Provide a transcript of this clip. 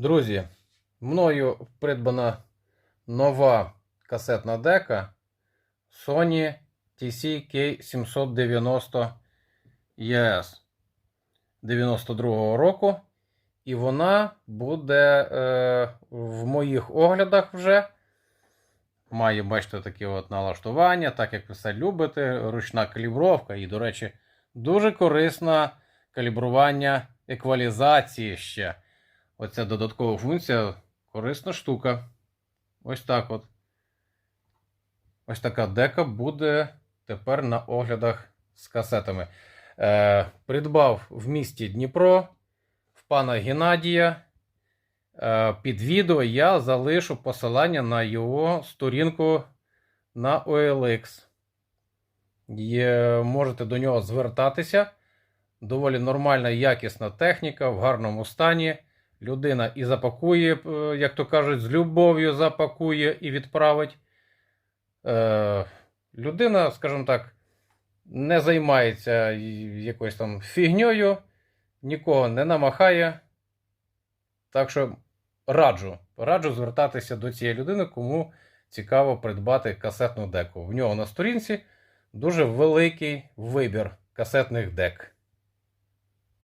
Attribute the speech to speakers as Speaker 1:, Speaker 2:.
Speaker 1: Друзі, мною придбана нова касетна дека Sony TC K790 ES 92-го року. І вона буде е, в моїх оглядах вже. Має, бачите, такі от налаштування, так як ви все любите, ручна калібровка. І, до речі, дуже корисне калібрування еквалізації ще. Оця додаткова функція корисна штука. Ось так от. Ось така дека буде тепер на оглядах з касетами. Е, придбав в місті Дніпро в пана Геннадія. Е, під відео я залишу посилання на його сторінку на OLX. Є, можете до нього звертатися. Доволі нормальна, якісна техніка в гарному стані. Людина і запакує, е, як то кажуть, з любов'ю запакує і відправить. Е, людина, скажімо так, не займається якоюсь там фігньою, нікого не намахає. Так що раджу, раджу звертатися до цієї людини, кому цікаво придбати касетну деку. В нього на сторінці дуже великий вибір касетних дек.